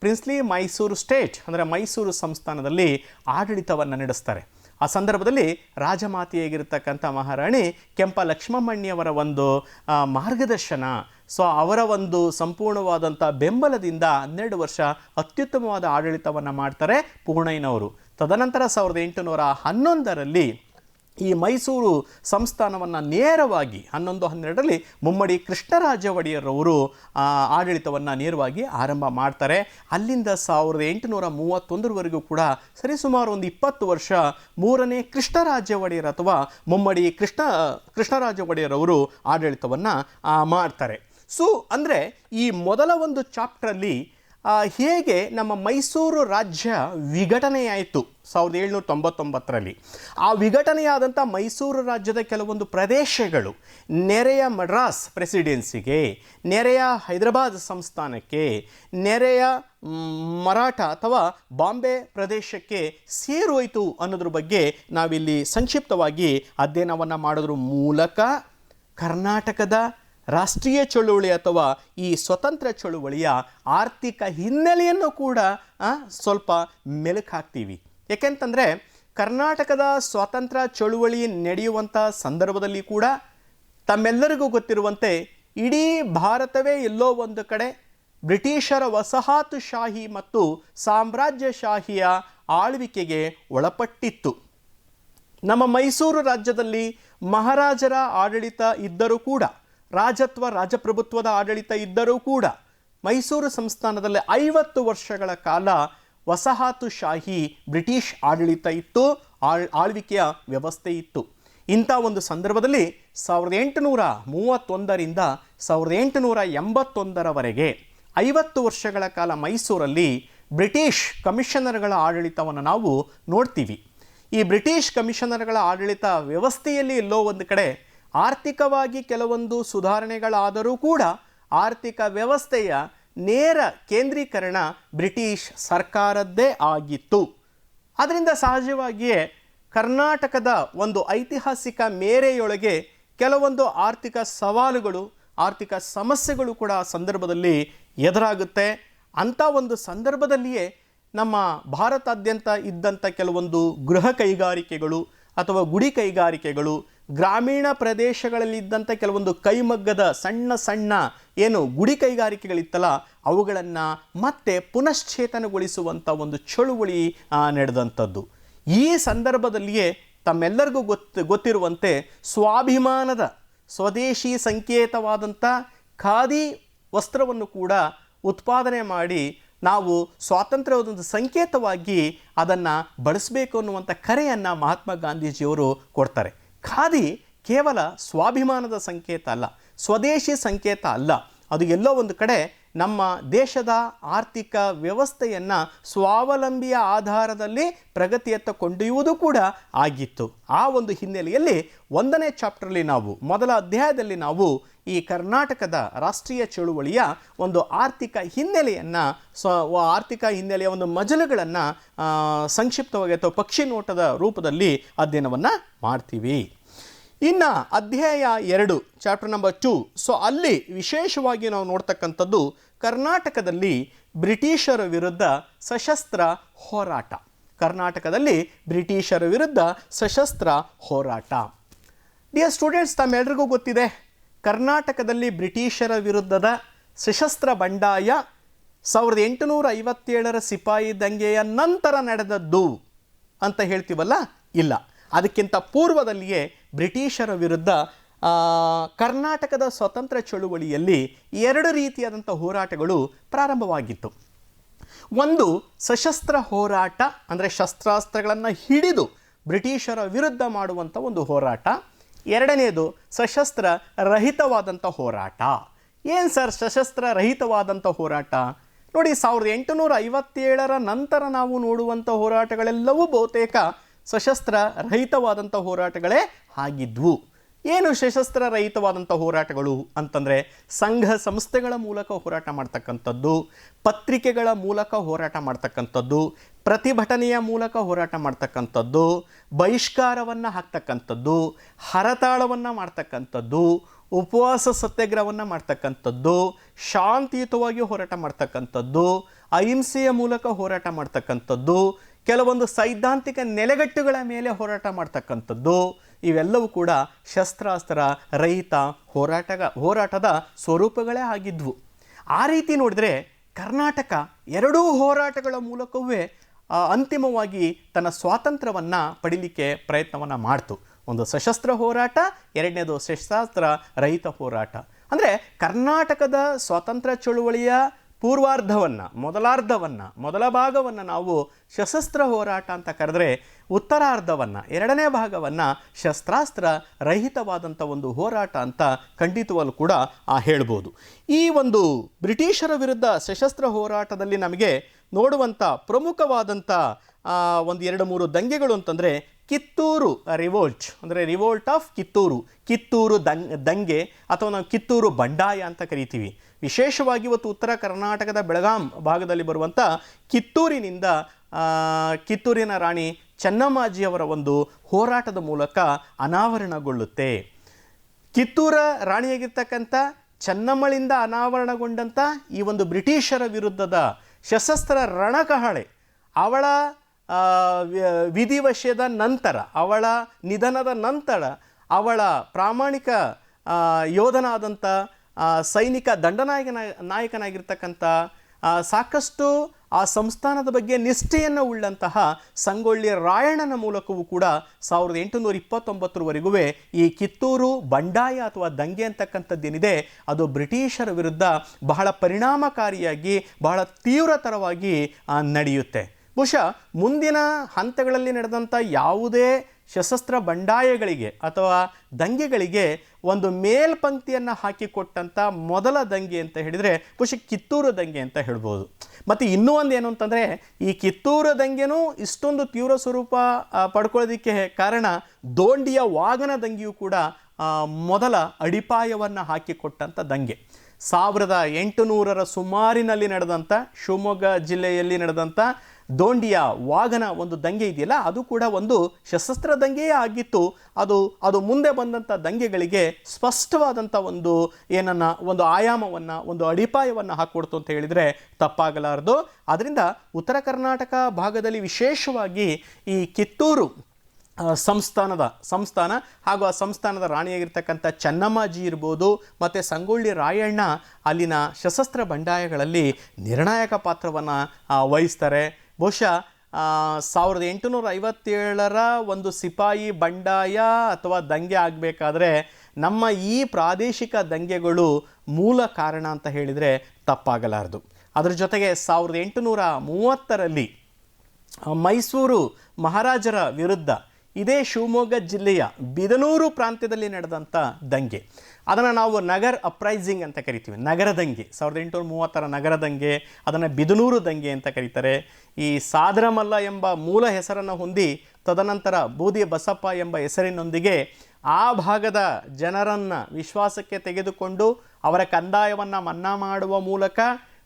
S1: ಪ್ರಿನ್ಸ್ಲಿ ಮೈಸೂರು ಸ್ಟೇಟ್, ಅಂದರೆ ಮೈಸೂರು ಸಂಸ್ಥಾನದಲ್ಲಿ ಆಡಳಿತವನ್ನು ನಡೆಸ್ತಾರೆ. ಆ ಸಂದರ್ಭದಲ್ಲಿ ರಾಜಮಾತೆಯಾಗಿರ್ತಕ್ಕಂಥ ಮಹಾರಾಣಿ ಕೆಂಪ ಲಕ್ಷ್ಮಮ್ಮಣ್ಣಿಯವರ ಒಂದು ಮಾರ್ಗದರ್ಶನ. ಸೊ, ಅವರ ಒಂದು ಸಂಪೂರ್ಣವಾದಂಥ ಬೆಂಬಲದಿಂದ ಹನ್ನೆರಡು ವರ್ಷ ಅತ್ಯುತ್ತಮವಾದ ಆಡಳಿತವನ್ನು ಮಾಡ್ತಾರೆ ಪೂರ್ಣಯ್ಯನವರು. ತದನಂತರ ಸಾವಿರದ ಎಂಟುನೂರ ಹನ್ನೊಂದರಲ್ಲಿ ಈ ಮೈಸೂರು ಸಂಸ್ಥಾನವನ್ನು ನೇರವಾಗಿ ಹನ್ನೊಂದು ಹನ್ನೆರಡರಲ್ಲಿ ಮುಮ್ಮಡಿ ಕೃಷ್ಣರಾಜ ಒಡೆಯರವರು ಆಡಳಿತವನ್ನು ನೇರವಾಗಿ ಆರಂಭ ಮಾಡ್ತಾರೆ. ಅಲ್ಲಿಂದ ಸಾವಿರದ ಎಂಟುನೂರ ಮೂವತ್ತೊಂದರವರೆಗೂ ಕೂಡ ಸರಿಸುಮಾರು ಒಂದು ಇಪ್ಪತ್ತು ವರ್ಷ ಮೂರನೇ ಕೃಷ್ಣರಾಜ ಒಡೆಯರ್ ಅಥವಾ ಮುಮ್ಮಡಿ ಕೃಷ್ಣ ಕೃಷ್ಣರಾಜ ಒಡೆಯರವರು ಆಡಳಿತವನ್ನು ಮಾಡ್ತಾರೆ. ಸೊ ಅಂದರೆ ಈ ಮೊದಲ ಒಂದು ಚಾಪ್ಟ್ರಲ್ಲಿ ಹೇಗೆ ನಮ್ಮ ಮೈಸೂರು ರಾಜ್ಯ ವಿಘಟನೆಯಾಯಿತು ಸಾವಿರದ ಏಳ್ನೂರ ತೊಂಬತ್ತೊಂಬತ್ತರಲ್ಲಿ? ಆ ವಿಘಟನೆಯಾದಂಥ ಮೈಸೂರು ರಾಜ್ಯದ ಕೆಲವೊಂದು ಪ್ರದೇಶಗಳು, ನೆರೆಯ ಮಡ್ರಾಸ್ ಪ್ರೆಸಿಡೆನ್ಸಿಗೆ, ನೆರೆಯ ಹೈದರಾಬಾದ್ ಸಂಸ್ಥಾನಕ್ಕೆ, ನೆರೆಯ ಮರಾಠ ಅಥವಾ ಬಾಂಬೆ ಪ್ರದೇಶಕ್ಕೆ ಸೇರೋಯಿತು ಅನ್ನೋದ್ರ ಬಗ್ಗೆ ನಾವಿಲ್ಲಿ ಸಂಕ್ಷಿಪ್ತವಾಗಿ ಅಧ್ಯಯನವನ್ನು ಮಾಡೋದ್ರ ಮೂಲಕ ಕರ್ನಾಟಕದ ರಾಷ್ಟ್ರೀಯ ಚಳುವಳಿ ಅಥವಾ ಈ ಸ್ವತಂತ್ರ ಚಳುವಳಿಯ ಆರ್ಥಿಕ ಹಿನ್ನೆಲೆಯನ್ನು ಕೂಡ ಸ್ವಲ್ಪ ಮೆಲುಕು ಹಾಕ್ತೀವಿ. ಯಾಕೆಂತಂದರೆ ಕರ್ನಾಟಕದ ಸ್ವಾತಂತ್ರ್ಯ ಚಳುವಳಿ ನಡೆಯುವಂಥ ಸಂದರ್ಭದಲ್ಲಿ ಕೂಡ ತಮ್ಮೆಲ್ಲರಿಗೂ ಗೊತ್ತಿರುವಂತೆ ಇಡೀ ಭಾರತವೇ ಎಲ್ಲೋ ಒಂದು ಕಡೆ ಬ್ರಿಟಿಷರ ವಸಾಹತುಶಾಹಿ ಮತ್ತು ಸಾಮ್ರಾಜ್ಯಶಾಹಿಯ ಆಳ್ವಿಕೆಗೆ ಒಳಪಟ್ಟಿತ್ತು. ನಮ್ಮ ಮೈಸೂರು ರಾಜ್ಯದಲ್ಲಿ ಮಹಾರಾಜರ ಆಡಳಿತ ಇದ್ದರೂ ಕೂಡ ರಾಜತ್ವ, ರಾಜಪ್ರಭುತ್ವದ ಆಡಳಿತ ಇದ್ದರೂ ಕೂಡ ಮೈಸೂರು ಸಂಸ್ಥಾನದಲ್ಲಿ ಐವತ್ತು ವರ್ಷಗಳ ಕಾಲ ವಸಾಹತುಶಾಹಿ ಬ್ರಿಟಿಷ್ ಆಡಳಿತ ಇತ್ತು, ಆಳ್, ಆಳ್ವಿಕೆಯ ವ್ಯವಸ್ಥೆ ಇತ್ತು. ಇಂಥ ಒಂದು ಸಂದರ್ಭದಲ್ಲಿ ಸಾವಿರದ ಎಂಟುನೂರ ಮೂವತ್ತೊಂದರಿಂದ ಸಾವಿರದ ಎಂಟುನೂರ ಎಂಬತ್ತೊಂದರವರೆಗೆ ಐವತ್ತು ವರ್ಷಗಳ ಕಾಲ ಮೈಸೂರಲ್ಲಿ ಬ್ರಿಟಿಷ್ ಕಮಿಷನರ್ಗಳ ಆಡಳಿತವನ್ನು ನಾವು ನೋಡ್ತೀವಿ. ಈ ಬ್ರಿಟಿಷ್ ಕಮಿಷನರ್ಗಳ ಆಡಳಿತ ವ್ಯವಸ್ಥೆಯಲ್ಲಿ ಎಲ್ಲೋ ಒಂದು ಕಡೆ ಆರ್ಥಿಕವಾಗಿ ಕೆಲವೊಂದು ಸುಧಾರಣೆಗಳಾದರೂ ಕೂಡ ಆರ್ಥಿಕ ವ್ಯವಸ್ಥೆಯ ನೇರ ಕೇಂದ್ರೀಕರಣ ಬ್ರಿಟಿಷ್ ಸರ್ಕಾರದ್ದೇ ಆಗಿತ್ತು. ಅದರಿಂದ ಸಹಜವಾಗಿಯೇ ಕರ್ನಾಟಕದ ಒಂದು ಐತಿಹಾಸಿಕ ಮೇರೆಯೊಳಗೆ ಕೆಲವೊಂದು ಆರ್ಥಿಕ ಸವಾಲುಗಳು, ಆರ್ಥಿಕ ಸಮಸ್ಯೆಗಳು ಕೂಡ ಸಂದರ್ಭದಲ್ಲಿ ಎದುರಾಗುತ್ತೆ. ಅಂಥ ಒಂದು ಸಂದರ್ಭದಲ್ಲಿಯೇ ನಮ್ಮ ಭಾರತಾದ್ಯಂತ ಇದ್ದಂಥ ಕೆಲವೊಂದು ಗೃಹ ಕೈಗಾರಿಕೆಗಳು ಅಥವಾ ಗುಡಿ ಕೈಗಾರಿಕೆಗಳು ಗ್ರಾಮೀಣ ಪ್ರದೇಶಗಳಲ್ಲಿದ್ದಂಥ ಕೆಲವೊಂದು ಕೈಮಗ್ಗದ ಸಣ್ಣ ಸಣ್ಣ ಏನು ಗುಡಿ ಕೈಗಾರಿಕೆಗಳಿತ್ತಲ್ಲ, ಅವುಗಳನ್ನು ಮತ್ತೆ ಪುನಶ್ಚೇತನಗೊಳಿಸುವಂಥ ಒಂದು ಚಳುವಳಿ ನಡೆದಂಥದ್ದು. ಈ ಸಂದರ್ಭದಲ್ಲಿಯೇ ತಮ್ಮೆಲ್ಲರಿಗೂ ಗೊತ್ತು, ಗೊತ್ತಿರುವಂತೆ ಸ್ವಾಭಿಮಾನದ, ಸ್ವದೇಶಿ ಸಂಕೇತವಾದಂಥ ಖಾದಿ ವಸ್ತ್ರವನ್ನು ಕೂಡ ಉತ್ಪಾದನೆ ಮಾಡಿ ನಾವು ಸ್ವಾತಂತ್ರ್ಯದ ಸಂಕೇತವಾಗಿ ಅದನ್ನು ಬಳಸಬೇಕು ಅನ್ನುವಂಥ ಕರೆಯನ್ನು ಮಹಾತ್ಮ ಗಾಂಧೀಜಿಯವರು ಕೊಡ್ತಾರೆ. ಖಾದಿ ಕೇವಲ ಸ್ವಾಭಿಮಾನದ ಸಂಕೇತ ಅಲ್ಲ ಸ್ವದೇಶಿ ಸಂಕೇತ ಅಲ್ಲ. ಅದು ಎಲ್ಲೋ ಒಂದು ಕಡೆ ನಮ್ಮ ದೇಶದ ಆರ್ಥಿಕ ವ್ಯವಸ್ಥೆಯನ್ನು ಸ್ವಾವಲಂಬಿಯ ಆಧಾರದಲ್ಲಿ ಪ್ರಗತಿಯತ್ತ ಕೊಂಡೊಯ್ಯುವುದು ಕೂಡ ಆಗಿತ್ತು. ಆ ಒಂದು ಹಿನ್ನೆಲೆಯಲ್ಲಿ ಒಂದನೇ ಚಾಪ್ಟರ್ಲಿ ನಾವು, ಮೊದಲ ಅಧ್ಯಾಯದಲ್ಲಿ ನಾವು ಈ ಕರ್ನಾಟಕದ ರಾಷ್ಟ್ರೀಯ ಚಳುವಳಿಯ ಒಂದು ಆರ್ಥಿಕ ಹಿನ್ನೆಲೆಯನ್ನು, ಸ್ವ ಆರ್ಥಿಕ ಹಿನ್ನೆಲೆಯ ಒಂದು ಮಜಲುಗಳನ್ನು ಸಂಕ್ಷಿಪ್ತವಾಗಿ ಅಥವಾ ಪಕ್ಷಿ ನೋಟದ ರೂಪದಲ್ಲಿ ಅಧ್ಯಯನವನ್ನು ಮಾಡ್ತೀವಿ. ಇನ್ನು ಅಧ್ಯಾಯ ಎರಡು ಚಾಪ್ಟರ್ ನಂಬರ್ ಟು ಸೊ ಅಲ್ಲಿ ವಿಶೇಷವಾಗಿ ನಾವು ನೋಡ್ತಕ್ಕಂಥದ್ದು ಕರ್ನಾಟಕದಲ್ಲಿ ಬ್ರಿಟಿಷರ ವಿರುದ್ಧ ಸಶಸ್ತ್ರ ಹೋರಾಟ. ಕರ್ನಾಟಕದಲ್ಲಿ ಬ್ರಿಟಿಷರ ವಿರುದ್ಧ ಸಶಸ್ತ್ರ ಹೋರಾಟ. ಡಿಯರ್ ಸ್ಟೂಡೆಂಟ್ಸ್ ತಮ್ಮೆಲ್ಲರಿಗೂ ಗೊತ್ತಿದೆ, ಕರ್ನಾಟಕದಲ್ಲಿ ಬ್ರಿಟಿಷರ ವಿರುದ್ಧದ ಸಶಸ್ತ್ರ ಬಂಡಾಯ ಸಾವಿರದ ಎಂಟುನೂರ ಐವತ್ತೇಳರ ಸಿಪಾಯಿ ದಂಗೆಯ ನಂತರ ನಡೆದದ್ದು ಅಂತ ಹೇಳ್ತೀವಲ್ಲ? ಇಲ್ಲ. ಅದಕ್ಕಿಂತ ಪೂರ್ವದಲ್ಲಿಯೇ ಬ್ರಿಟಿಷರ ವಿರುದ್ಧ ಕರ್ನಾಟಕದ ಸ್ವತಂತ್ರ ಚಳುವಳಿಯಲ್ಲಿ ಎರಡು ರೀತಿಯಾದಂಥ ಹೋರಾಟಗಳು ಪ್ರಾರಂಭವಾಗಿತ್ತು. ಒಂದು ಸಶಸ್ತ್ರ ಹೋರಾಟ, ಅಂದರೆ ಶಸ್ತ್ರಾಸ್ತ್ರಗಳನ್ನು ಹಿಡಿದು ಬ್ರಿಟಿಷರ ವಿರುದ್ಧ ಮಾಡುವಂಥ ಒಂದು ಹೋರಾಟ. ಎರಡನೇದು ಸಶಸ್ತ್ರ ರಹಿತವಾದಂಥ ಹೋರಾಟ. ಏನು ಸರ್ ಸಶಸ್ತ್ರ ರಹಿತವಾದಂಥ ಹೋರಾಟ? ನೋಡಿ, ಸಾವಿರದ ಎಂಟುನೂರ ಐವತ್ತೇಳರ ನಂತರ ನಾವು ನೋಡುವಂಥ ಹೋರಾಟಗಳೆಲ್ಲವೂ ಬಹುತೇಕ ಸಶಸ್ತ್ರ ರಹಿತವಾದಂಥ ಹೋರಾಟಗಳೇ ಆಗಿದ್ವು. ಏನು ಸಶಸ್ತ್ರ ರಹಿತವಾದಂಥ ಹೋರಾಟಗಳು ಅಂತಂದರೆ ಸಂಘ ಸಂಸ್ಥೆಗಳ ಮೂಲಕ ಹೋರಾಟ ಮಾಡ್ತಕ್ಕಂಥದ್ದು, ಪತ್ರಿಕೆಗಳ ಮೂಲಕ ಹೋರಾಟ ಮಾಡ್ತಕ್ಕಂಥದ್ದು, ಪ್ರತಿಭಟನೆಯ ಮೂಲಕ ಹೋರಾಟ ಮಾಡ್ತಕ್ಕಂಥದ್ದು, ಬಹಿಷ್ಕಾರವನ್ನು ಹಾಕ್ತಕ್ಕಂಥದ್ದು, ಹರತಾಳವನ್ನು ಮಾಡ್ತಕ್ಕಂಥದ್ದು, ಉಪವಾಸ ಸತ್ಯಾಗ್ರಹವನ್ನು ಮಾಡ್ತಕ್ಕಂಥದ್ದು, ಶಾಂತಿಯುತವಾಗಿ ಹೋರಾಟ ಮಾಡ್ತಕ್ಕಂಥದ್ದು, ಅಹಿಂಸೆಯ ಮೂಲಕ ಹೋರಾಟ ಮಾಡ್ತಕ್ಕಂಥದ್ದು ಕೆಲವೊಂದು ಸೈದ್ಧಾಂತಿಕ ನೆಲೆಗಟ್ಟುಗಳ ಮೇಲೆ ಹೋರಾಟ ಮಾಡ್ತಕ್ಕಂಥದ್ದು, ಇವೆಲ್ಲವೂ ಕೂಡ ಶಸ್ತ್ರಾಸ್ತ್ರ ರಹಿತ ಹೋರಾಟಗ, ಹೋರಾಟದ ಸ್ವರೂಪಗಳೇ ಆಗಿದ್ವು. ಆ ರೀತಿ ನೋಡಿದರೆ ಕರ್ನಾಟಕ ಎರಡೂ ಹೋರಾಟಗಳ ಮೂಲಕವೇ ಅಂತಿಮವಾಗಿ ತನ್ನ ಸ್ವಾತಂತ್ರ್ಯವನ್ನು ಪಡೀಲಿಕ್ಕೆ ಪ್ರಯತ್ನವನ್ನು ಮಾಡ್ತು. ಒಂದು ಸಶಸ್ತ್ರ ಹೋರಾಟ, ಎರಡನೇದು ಶಸ್ತ್ರಾಸ್ತ್ರ ರಹಿತ ಹೋರಾಟ. ಅಂದರೆ ಕರ್ನಾಟಕದ ಸ್ವಾತಂತ್ರ್ಯ ಚಳುವಳಿಯ ಪೂರ್ವಾರ್ಧವನ್ನು, ಮೊದಲಾರ್ಧವನ್ನು, ಮೊದಲ ಭಾಗವನ್ನು ನಾವು ಸಶಸ್ತ್ರ ಹೋರಾಟ ಅಂತ ಕರೆದ್ರೆ ಉತ್ತರಾರ್ಧವನ್ನು, ಎರಡನೇ ಭಾಗವನ್ನು ಶಸ್ತ್ರಾಸ್ತ್ರ ರಹಿತವಾದಂಥ ಒಂದು ಹೋರಾಟ ಅಂತ ಖಂಡಿತವಾಗಲೂ ಕೂಡ ಆ ಹೇಳ್ಬೋದು. ಈ ಒಂದು ಬ್ರಿಟಿಷರ ವಿರುದ್ಧ ಸಶಸ್ತ್ರ ಹೋರಾಟದಲ್ಲಿ ನಮಗೆ ನೋಡುವಂಥ ಪ್ರಮುಖವಾದಂಥ ಒಂದು ಎರಡು ಮೂರು ದಂಗೆಗಳು ಅಂತಂದರೆ ಕಿತ್ತೂರು ರಿವೋಲ್ಟ್, ಅಂದರೆ ರಿವೋಲ್ಟ್ ಆಫ್ ಕಿತ್ತೂರು ಕಿತ್ತೂರು ದಂಗ್, ದಂಗೆ ಅಥವಾ ನಾವು ಕಿತ್ತೂರು ಬಂಡಾಯ ಅಂತ ಕರಿತೀವಿ. ವಿಶೇಷವಾಗಿ ಇವತ್ತು ಉತ್ತರ ಕರ್ನಾಟಕದ ಬೆಳಗಾಂ ಭಾಗದಲ್ಲಿ ಬರುವಂಥ ಕಿತ್ತೂರಿನಿಂದ ಕಿತ್ತೂರಿನ ರಾಣಿ ಚೆನ್ನಮ್ಮಾಜಿಯವರ ಒಂದು ಹೋರಾಟದ ಮೂಲಕ ಅನಾವರಣಗೊಳ್ಳುತ್ತೆ. ಕಿತ್ತೂರ ರಾಣಿಯಾಗಿರ್ತಕ್ಕಂಥ ಚೆನ್ನಮ್ಮಳಿಂದ ಅನಾವರಣಗೊಂಡಂಥ ಈ ಒಂದು ಬ್ರಿಟಿಷರ ವಿರುದ್ಧದ ಸಶಸ್ತ್ರ ರಣಕಹಳೆ, ಅವಳ ವಿಧಿವಶದ ನಂತರ, ಅವಳ ನಿಧನದ ನಂತರ ಅವಳ ಪ್ರಾಮಾಣಿಕ ಯೋಧನಾದಂಥ ಸೈನಿಕ ದಂಡನಾಯಕನ ನಾಯಕನಾಗಿರ್ತಕ್ಕಂಥ ಸಾಕಷ್ಟು ಆ ಸಂಸ್ಥಾನದ ಬಗ್ಗೆ ನಿಷ್ಠೆಯನ್ನು ಉಳ್ಳಂತಹ ಸಂಗೊಳ್ಳಿ ರಾಯಣ್ಣನ ಮೂಲಕವೂ ಕೂಡ ಸಾವಿರದ ಎಂಟುನೂರ ಇಪ್ಪತ್ತೊಂಬತ್ತರವರೆಗೂ ಈ ಕಿತ್ತೂರು ಬಂಡಾಯ ಅಥವಾ ದಂಗೆ ಅಂತಕ್ಕಂಥದ್ದೇನಿದೆ, ಅದು ಬ್ರಿಟಿಷರ ವಿರುದ್ಧ ಬಹಳ ಪರಿಣಾಮಕಾರಿಯಾಗಿ, ಬಹಳ ತೀವ್ರತರವಾಗಿ ನಡೆಯುತ್ತೆ. ಬಹುಶಃ ಮುಂದಿನ ಹಂತಗಳಲ್ಲಿ ನಡೆದಂಥ ಯಾವುದೇ ಸಶಸ್ತ್ರ ಬಂಡಾಯಗಳಿಗೆ ಅಥವಾ ದಂಗೆಗಳಿಗೆ ಒಂದು ಮೇಲ್ಪಂಕ್ತಿಯನ್ನು ಹಾಕಿಕೊಟ್ಟಂಥ ಮೊದಲ ದಂಗೆ ಅಂತ ಹೇಳಿದರೆ ಬಹುಶಃ ಕಿತ್ತೂರು ದಂಗೆ ಅಂತ ಹೇಳ್ಬೋದು. ಮತ್ತು ಇನ್ನೂ ಒಂದು ಏನು ಅಂತಂದರೆ ಈ ಕಿತ್ತೂರು ದಂಗೆನೂ ಇಷ್ಟೊಂದು ತೀವ್ರ ಸ್ವರೂಪ ಪಡ್ಕೊಳ್ಳೋದಕ್ಕೆ ಕಾರಣ ದೋಂಡಿಯ ವಾಗನ ದಂಗೆಯೂ ಕೂಡ ಮೊದಲ ಅಡಿಪಾಯವನ್ನು ಹಾಕಿಕೊಟ್ಟಂಥ ದಂಗೆ. ಸಾವಿರದ ಎಂಟುನೂರರ ಸುಮಾರಿನಲ್ಲಿ ನಡೆದಂಥ ಶಿವಮೊಗ್ಗ ಜಿಲ್ಲೆಯಲ್ಲಿ ನಡೆದಂಥ ದೋಂಡಿಯ ವಾಗನ ಒಂದು ದಂಗೆ ಇದೆಯಲ್ಲ, ಅದು ಕೂಡ ಒಂದು ಸಶಸ್ತ್ರ ದಂಗೆಯೇ ಆಗಿತ್ತು. ಅದು ಅದು ಮುಂದೆ ಬಂದಂಥ ದಂಗೆಗಳಿಗೆ ಸ್ಪಷ್ಟವಾದಂಥ ಒಂದು ಏನನ್ನ, ಒಂದು ಆಯಾಮವನ್ನು, ಒಂದು ಅಡಿಪಾಯವನ್ನು ಹಾಕ್ಕೊಡ್ತು ಅಂತ ಹೇಳಿದರೆ ತಪ್ಪಾಗಲಾರದು. ಅದರಿಂದ ಉತ್ತರ ಕರ್ನಾಟಕ ಭಾಗದಲ್ಲಿ ವಿಶೇಷವಾಗಿ ಈ ಕಿತ್ತೂರು ಸಂಸ್ಥಾನದ ಸಂಸ್ಥಾನ ಹಾಗೂ ಆ ಸಂಸ್ಥಾನದ ರಾಣಿಯಾಗಿರ್ತಕ್ಕಂಥ ಚೆನ್ನಮ್ಮಾಜಿ ಇರ್ಬೋದು, ಮತ್ತು ಸಂಗೊಳ್ಳಿ ರಾಯಣ್ಣ ಅಲ್ಲಿನ ಸಶಸ್ತ್ರ ಬಂಡಾಯಗಳಲ್ಲಿ ನಿರ್ಣಾಯಕ ಪಾತ್ರವನ್ನು ವಹಿಸ್ತಾರೆ. ಬಹುಶಃ ಸಾವಿರದ ಎಂಟುನೂರ ಐವತ್ತೇಳರ ಒಂದು ಸಿಪಾಯಿ ಬಂಡಾಯ ಅಥವಾ ದಂಗೆ ಆಗಬೇಕಾದ್ರೆ ನಮ್ಮ ಈ ಪ್ರಾದೇಶಿಕ ದಂಗೆಗಳು ಮೂಲ ಕಾರಣ ಅಂತ ಹೇಳಿದರೆ ತಪ್ಪಾಗಲಾರದು. ಅದರ ಜೊತೆಗೆ ಸಾವಿರದ ಎಂಟುನೂರ ಮೂವತ್ತರಲ್ಲಿ ಮೈಸೂರು ಮಹಾರಾಜರ ವಿರುದ್ಧ ಇದೇ ಶಿವಮೊಗ್ಗ ಜಿಲ್ಲೆಯ ಬಿದನೂರು ಪ್ರಾಂತ್ಯದಲ್ಲಿ ನಡೆದಂಥ ದಂಗೆ. ಅದನ್ನು ನಾವು ನಗರ್ ಅಪ್ರೈಸಿಂಗ್ ಅಂತ ಕರಿತೀವಿ. ನಗರ ದಂಗೆ ಸಾವಿರದ ಎಂಟುನೂರ ಮೂವತ್ತರ ನಗರ ದಂಗೆ ಅದನ್ನು ಬಿದನೂರು ದಂಗೆ ಅಂತ ಕರೀತಾರೆ. ಈ ಸಾದರಮಲ್ಲ ಎಂಬ ಮೂಲ ಹೆಸರನ್ನು ಹೊಂದಿ ತದನಂತರ ಬೂದಿ ಬಸಪ್ಪ ಎಂಬ ಹೆಸರಿನೊಂದಿಗೆ ಆ ಭಾಗದ ಜನರನ್ನು ವಿಶ್ವಾಸಕ್ಕೆ ತೆಗೆದುಕೊಂಡು ಅವರ ಕಂದಾಯವನ್ನು ಮನ್ನಾ ಮಾಡುವ ಮೂಲಕ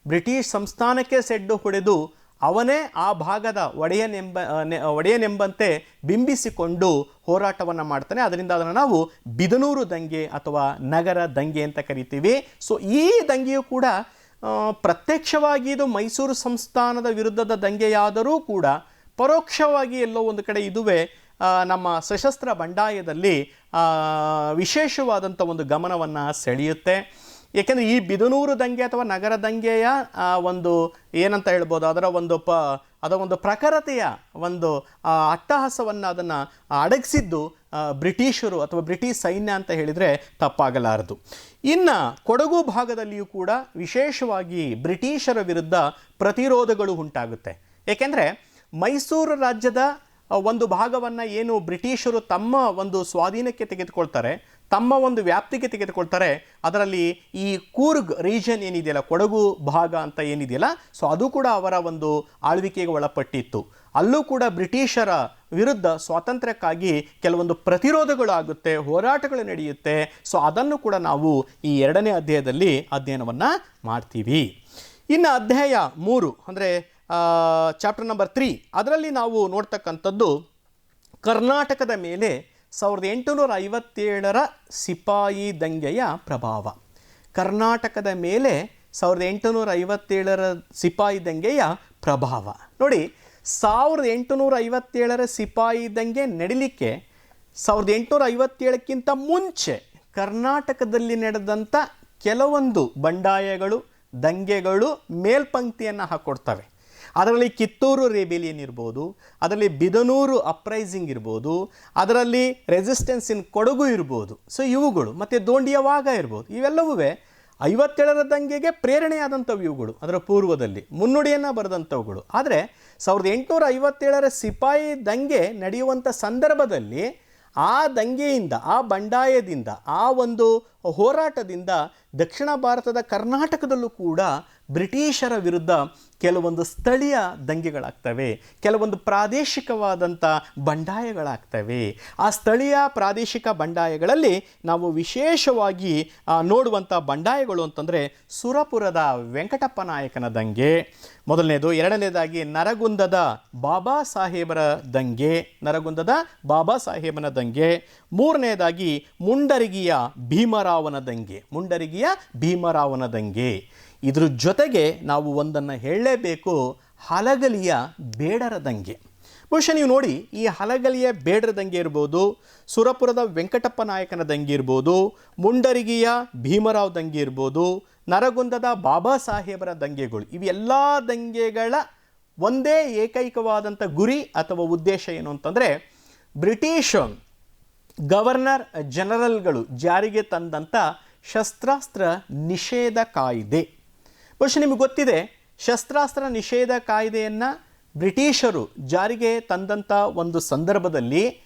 S1: ಬ್ರಿಟಿಷ್ ಸಂಸ್ಥಾನಕ್ಕೆ ಸೆಡ್ಡು ಹೊಡೆದು ಅವನೇ ಆ ಭಾಗದ ಒಡೆಯನೆಂಬ ಒಡೆಯನೆಂಬಂತೆ ಬಿಂಬಿಸಿಕೊಂಡು ಹೋರಾಟವನ್ನು ಮಾಡ್ತಾನೆ. ಅದರಿಂದ ಅದನ್ನು ನಾವು ಬಿದನೂರು ದಂಗೆ ಅಥವಾ ನಗರ ದಂಗೆ ಅಂತ ಕರಿತೀವಿ. ಸೊ ಈ ದಂಗೆಯು ಕೂಡ ಪ್ರತ್ಯಕ್ಷವಾಗಿ ಇದು ಮೈಸೂರು ಸಂಸ್ಥಾನದ ವಿರುದ್ಧದ ದಂಗೆಯಾದರೂ ಕೂಡ ಪರೋಕ್ಷವಾಗಿ ಎಲ್ಲೋ ಒಂದು ಕಡೆ ಇದುವೇ ನಮ್ಮ ಸಶಸ್ತ್ರ ಬಂಡಾಯದಲ್ಲಿ ವಿಶೇಷವಾದಂಥ ಒಂದು ಗಮನವನ್ನು ಸೆಳೆಯುತ್ತೆ. ಏಕೆಂದರೆ ಈ ಬಿದನೂರು ದಂಗೆ ಅಥವಾ ನಗರ ದಂಗೆಯ ಒಂದು ಏನಂತ ಹೇಳ್ಬೋದು, ಅದರ ಒಂದು ಪ, ಅದರ ಒಂದು ಪ್ರಖರತೆಯ ಒಂದು ಅಟ್ಟಹಾಸವನ್ನು ಅದನ್ನು ಅಡಗಿಸಿದ್ದು ಬ್ರಿಟಿಷರು ಅಥವಾ ಬ್ರಿಟಿಷ್ ಸೈನ್ಯ ಅಂತ ಹೇಳಿದರೆ ತಪ್ಪಾಗಲಾರದು. ಇನ್ನು ಕೊಡಗು ಭಾಗದಲ್ಲಿಯೂ ಕೂಡ ವಿಶೇಷವಾಗಿ ಬ್ರಿಟಿಷರ ವಿರುದ್ಧ ಪ್ರತಿರೋಧಗಳು ಉಂಟಾಗುತ್ತೆ. ಏಕೆಂದರೆ ಮೈಸೂರು ರಾಜ್ಯದ ಒಂದು ಭಾಗವನ್ನು ಏನು ಬ್ರಿಟಿಷರು ತಮ್ಮ ಒಂದು ಸ್ವಾಧೀನಕ್ಕೆ ತೆಗೆದುಕೊಳ್ತಾರೆ ತಮ್ಮ ಒಂದು ವ್ಯಾಪ್ತಿಗೆ ತೆಗೆದುಕೊಳ್ತಾರೆ. ಅದರಲ್ಲಿ ಈ ಕೂರ್ಗ್ ರೀಜನ್ ಏನಿದೆಯಲ್ಲ, ಕೊಡಗು ಭಾಗ ಅಂತ ಏನಿದೆಯಲ್ಲ, ಸೊ ಅದು ಕೂಡ ಅವರ ಒಂದು ಆಳ್ವಿಕೆಗೆ ಒಳಪಟ್ಟಿತ್ತು. ಅಲ್ಲೂ ಕೂಡ ಬ್ರಿಟಿಷರ ವಿರುದ್ಧ ಸ್ವಾತಂತ್ರ್ಯಕ್ಕಾಗಿ ಕೆಲವೊಂದು ಪ್ರತಿರೋಧಗಳು ಆಗುತ್ತೆ ಹೋರಾಟಗಳು ನಡೆಯುತ್ತೆ. ಸೊ ಅದನ್ನು ಕೂಡ ನಾವು ಈ ಎರಡನೇ ಅಧ್ಯಾಯದಲ್ಲಿ ಅಧ್ಯಯನವನ್ನು ಮಾಡ್ತೀವಿ. ಇನ್ನು ಅಧ್ಯಾಯ ಮೂರು, ಅಂದರೆ ಚಾಪ್ಟರ್ ನಂಬರ್ ತ್ರೀ ಅದರಲ್ಲಿ ನಾವು ನೋಡ್ತಕ್ಕಂಥದ್ದು ಕರ್ನಾಟಕದ ಮೇಲೆ ಸಾವಿರದ ಎಂಟುನೂರ ಐವತ್ತೇಳರ ಸಿಪಾಯಿ ದಂಗೆಯ ಪ್ರಭಾವ. ಕರ್ನಾಟಕದ ಮೇಲೆ ಸಾವಿರದ ಎಂಟುನೂರ ಐವತ್ತೇಳರ ಸಿಪಾಯಿ ದಂಗೆಯ ಪ್ರಭಾವ. ನೋಡಿ, ಸಾವಿರದ ಎಂಟುನೂರ ಐವತ್ತೇಳರ ಸಿಪಾಯಿ ದಂಗೆ ನಡಿಲಿಕ್ಕೆ ಸಾವಿರದ ಎಂಟುನೂರ ಐವತ್ತೇಳಕ್ಕಿಂತ ಮುಂಚೆ ಕರ್ನಾಟಕದಲ್ಲಿ ನಡೆದಂಥ ಕೆಲವೊಂದು ಬಂಡಾಯಗಳು, ದಂಗೆಗಳು, ಮೇಲ್ಪಂಕ್ತಿಯನ್ನು ಹಾಕ್ಕೊಡ್ತವೆ ಅದರಲ್ಲಿ ಕಿತ್ತೂರು ರೇಬೇಲಿಯನ್ ಇರ್ಬೋದು, ಅದರಲ್ಲಿ ಬಿದನೂರು ಅಪ್ರೈಸಿಂಗ್ ಇರ್ಬೋದು, ಅದರಲ್ಲಿ ರೆಸಿಸ್ಟೆನ್ಸ್ ಇನ್ ಕೊಡಗು ಇರ್ಬೋದು. ಸೊ ಇವುಗಳು ಮತ್ತು ದೋಂಡಿಯವಾಗ ಇರ್ಬೋದು ಇವೆಲ್ಲವೂ ಐವತ್ತೇಳರ ದಂಗೆಗೆ ಪ್ರೇರಣೆಯಾದಂಥವು ಇವುಗಳು ಅದರ ಪೂರ್ವದಲ್ಲಿ, ಮುನ್ನುಡಿಯನ್ನು ಬರೆದಂಥವುಗಳು. ಆದರೆ ಸಾವಿರದ ಎಂಟುನೂರ ಐವತ್ತೇಳರ ಸಿಪಾಯಿ ದಂಗೆ ನಡೆಯುವಂಥ ಸಂದರ್ಭದಲ್ಲಿ ಆ ದಂಗೆಯಿಂದ, ಆ ಬಂಡಾಯದಿಂದ, ಆ ಒಂದು ಹೋರಾಟದಿಂದ ದಕ್ಷಿಣ ಭಾರತದ ಕರ್ನಾಟಕದಲ್ಲೂ ಕೂಡ ಬ್ರಿಟಿಷರ ವಿರುದ್ಧ ಕೆಲವೊಂದು ಸ್ಥಳೀಯ ದಂಗೆಗಳಾಗ್ತವೆ, ಕೆಲವೊಂದು ಪ್ರಾದೇಶಿಕವಾದಂಥ ಬಂಡಾಯಗಳಾಗ್ತವೆ. ಆ ಸ್ಥಳೀಯ ಪ್ರಾದೇಶಿಕ ಬಂಡಾಯಗಳಲ್ಲಿ ನಾವು ವಿಶೇಷವಾಗಿ ನೋಡುವಂಥ ಬಂಡಾಯಗಳು ಅಂತಂದರೆ ಸುರಪುರದ ವೆಂಕಟಪ್ಪ ನಾಯಕನ ದಂಗೆ, ಮೊದಲನೇದು, ಎರಡನೇದಾಗಿ ನರಗುಂದದ ಬಾಬಾ ಸಾಹೇಬರ ದಂಗೆ, ನರಗುಂದದ ಬಾಬಾ ಸಾಹೇಬನ ದಂಗೆ, ಮೂರನೇದಾಗಿ ಮುಂಡರಗಿಯ ಭೀಮರಾವನ ದಂಗೆ ಮುಂಡರಿಗಿಯ ಭೀಮರಾವನ ದಂಗೆ ಇದ್ರ ಜೊತೆಗೆ ನಾವು ಒಂದನ್ನು ಹೇಳಲೇಬೇಕು, ಹಲಗಲಿಯ ಬೇಡರ ದಂಗೆ ಬಹುಶಃ ನೀವು ನೋಡಿ, ಈ ಹಲಗಲಿಯ ಬೇಡರ ದಂಗೆ ಇರ್ಬೋದು, ಸುರಪುರದ ವೆಂಕಟಪ್ಪ ನಾಯಕನ ದಂಗೆ ಇರ್ಬೋದು, ಮುಂಡರಿಗಿಯ ಭೀಮರಾವ್ ದಂಗೆ ಇರ್ಬೋದು, ನರಗುಂದದ ಬಾಬಾ ಸಾಹೇಬರ ದಂಗೆಗಳು. ಇವೆಲ್ಲ ದಂಗೆಗಳ ಒಂದೇ ಏಕೈಕವಾದಂಥ ಗುರಿ ಅಥವಾ ಉದ್ದೇಶ ಏನು ಅಂತಂದರೆ ಬ್ರಿಟಿಷ್ ಗವರ್ನರ್ ಜನರಲ್ಗಳು ಜಾರಿಗೆ ತಂದಂಥ ಶಸ್ತ್ರಾಸ್ತ್ರ ನಿಷೇಧ ಕಾಯ್ದೆ. ಬಹುಶಃ ನಿಮಗೆ ಗೊತ್ತಿದೆ, ಶಸ್ತ್ರಾಸ್ತ್ರ ನಿಷೇಧ ಕಾಯ್ದೆಯನ್ನು ಬ್ರಿಟಿಷರು ಜಾರಿಗೆ ತಂದಂಥ ಒಂದು ಸಂದರ್ಭದಲ್ಲಿ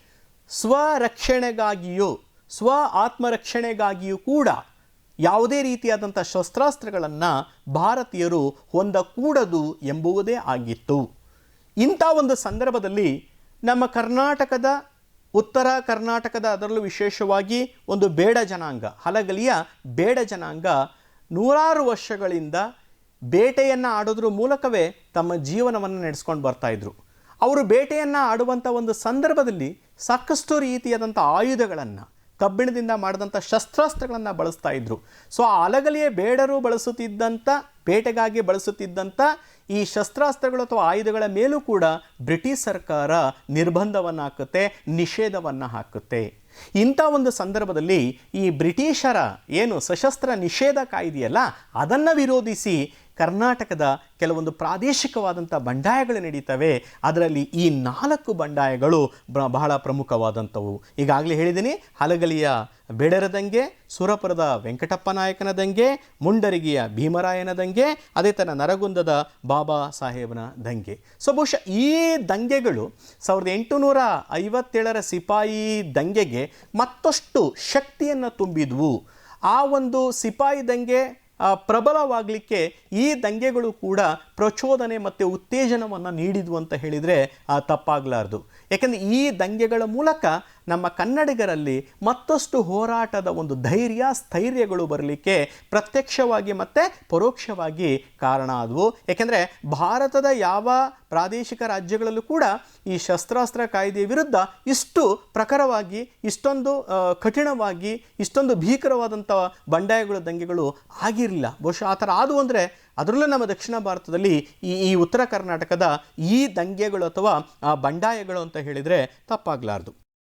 S1: ಸ್ವರಕ್ಷಣೆಗಾಗಿಯೂ ಸ್ವ ಆತ್ಮರಕ್ಷಣೆಗಾಗಿಯೂ ಕೂಡ ಯಾವುದೇ ರೀತಿಯಾದಂಥ ಶಸ್ತ್ರಾಸ್ತ್ರಗಳನ್ನು ಭಾರತೀಯರು ಹೊಂದಕೂಡದು ಎಂಬುವುದೇ ಆಗಿತ್ತು. ಇಂಥ ಒಂದು ಸಂದರ್ಭದಲ್ಲಿ ನಮ್ಮ ಕರ್ನಾಟಕದ ಉತ್ತರ ಕರ್ನಾಟಕದ ಅದರಲ್ಲೂ ವಿಶೇಷವಾಗಿ ಒಂದು ಬೇಡ ಜನಾಂಗ, ಹಲಗಲಿಯ ಬೇಡ ಜನಾಂಗ ನೂರಾರು ವರ್ಷಗಳಿಂದ ಬೇಟೆಯನ್ನು ಆಡೋದ್ರ ಮೂಲಕವೇ ತಮ್ಮ ಜೀವನವನ್ನು ನಡೆಸ್ಕೊಂಡು ಬರ್ತಾಯಿದ್ರು ಅವರು ಬೇಟೆಯನ್ನು ಆಡುವಂಥ ಒಂದು ಸಂದರ್ಭದಲ್ಲಿ ಸಾಕಷ್ಟು ರೀತಿಯಾದಂಥ ಆಯುಧಗಳನ್ನು, ಕಬ್ಬಿಣದಿಂದ ಮಾಡಿದಂಥ ಶಸ್ತ್ರಾಸ್ತ್ರಗಳನ್ನು ಬಳಸ್ತಾ ಇದ್ರು. ಸೊ ಆ ಅಲಗಲಿಯ ಬೇಡರು ಬಳಸುತ್ತಿದ್ದಂಥ ಬೇಟೆಗಾಗಿ ಬಳಸುತ್ತಿದ್ದಂಥ ಈ ಶಸ್ತ್ರಾಸ್ತ್ರಗಳು ಅಥವಾ ಆಯುಧಗಳ ಮೇಲೂ ಕೂಡ ಬ್ರಿಟಿಷ್ ಸರ್ಕಾರ ನಿರ್ಬಂಧವನ್ನು ಹಾಕುತ್ತೆ, ನಿಷೇಧವನ್ನು ಹಾಕುತ್ತೆ. ಇಂಥ ಒಂದು ಸಂದರ್ಭದಲ್ಲಿ ಈ ಬ್ರಿಟಿಷರ ಏನು ಸಶಸ್ತ್ರ ನಿಷೇಧ ಕಾಯ್ದೆಯಲ್ಲ, ಅದನ್ನು ವಿರೋಧಿಸಿ ಕರ್ನಾಟಕದ ಕೆಲವೊಂದು ಪ್ರಾದೇಶಿಕವಾದಂಥ ಬಂಡಾಯಗಳು ನಡೀತವೆ. ಅದರಲ್ಲಿ ಈ ನಾಲ್ಕು ಬಂಡಾಯಗಳು ಬಹಳ ಪ್ರಮುಖವಾದಂಥವು. ಈಗಾಗಲೇ ಹೇಳಿದ್ದೀನಿ, ಹಲಗಲಿಯ ಬೇಡರ ದಂಗೆ ಸುರಪುರದ ವೆಂಕಟಪ್ಪ ನಾಯಕನ ದಂಗೆ, ಮುಂಡರಿಗಿಯ ಭೀಮರಾಯನ ದಂಗೆ, ಅದೇ ಥರ ನರಗುಂದದ ಬಾಬಾ ಸಾಹೇಬನ ದಂಗೆ. ಸೊ ಬಹುಶಃ ಈ ದಂಗೆಗಳು ಸಾವಿರದ ಎಂಟುನೂರ ಐವತ್ತೇಳರ ಸಿಪಾಯಿ ದಂಗೆಗೆ ಮತ್ತಷ್ಟು ಶಕ್ತಿಯನ್ನು ತುಂಬಿದ್ವು. ಆ ಒಂದು ಸಿಪಾಯಿ ದಂಗೆ ಪ್ರಬಲವಾಗಲಿಕ್ಕೆ ಈ ದಂಗೆಗಳು ಕೂಡ ಪ್ರಚೋದನೆ ಮತ್ತು ಉತ್ತೇಜನವನ್ನು ನೀಡಿದ್ವು ಅಂತ ಹೇಳಿದರೆ ತಪ್ಪಾಗಲಾರ್ದು. ಯಾಕೆಂದರೆ ಈ ದಂಗೆಗಳ ಮೂಲಕ ನಮ್ಮ ಕನ್ನಡಿಗರಲ್ಲಿ ಮತ್ತಷ್ಟು ಹೋರಾಟದ ಒಂದು ಧೈರ್ಯ, ಸ್ಥೈರ್ಯಗಳು ಬರಲಿಕ್ಕೆ ಪ್ರತ್ಯಕ್ಷವಾಗಿ ಮತ್ತು ಪರೋಕ್ಷವಾಗಿ ಕಾರಣ ಆದವು. ಏಕೆಂದರೆ ಭಾರತದ ಯಾವ ಪ್ರಾದೇಶಿಕ ರಾಜ್ಯಗಳಲ್ಲೂ ಕೂಡ ಈ ಶಸ್ತ್ರಾಸ್ತ್ರ ಕಾಯ್ದೆಯ ವಿರುದ್ಧ ಇಷ್ಟು ಪ್ರಖರವಾಗಿ, ಇಷ್ಟೊಂದು ಕಠಿಣವಾಗಿ, ಇಷ್ಟೊಂದು ಭೀಕರವಾದಂಥ ಬಂಡಾಯಗಳು ದಂಗೆಗಳು ಆಗಿರಲಿಲ್ಲ. ಬಹುಶಃ ಆ ಥರ ಆದವು ಅಂದರೆ ಅದರಲ್ಲೂ ನಮ್ಮ ದಕ್ಷಿಣ ಭಾರತದಲ್ಲಿ ಈ ಈ ಉತ್ತರ ಕರ್ನಾಟಕದ ಈ ದಂಗೆಗಳು ಅಥವಾ ಬಂಡಾಯಗಳು ಅಂತ ಹೇಳಿದರೆ ತಪ್ಪಾಗಲಾರ್ದು.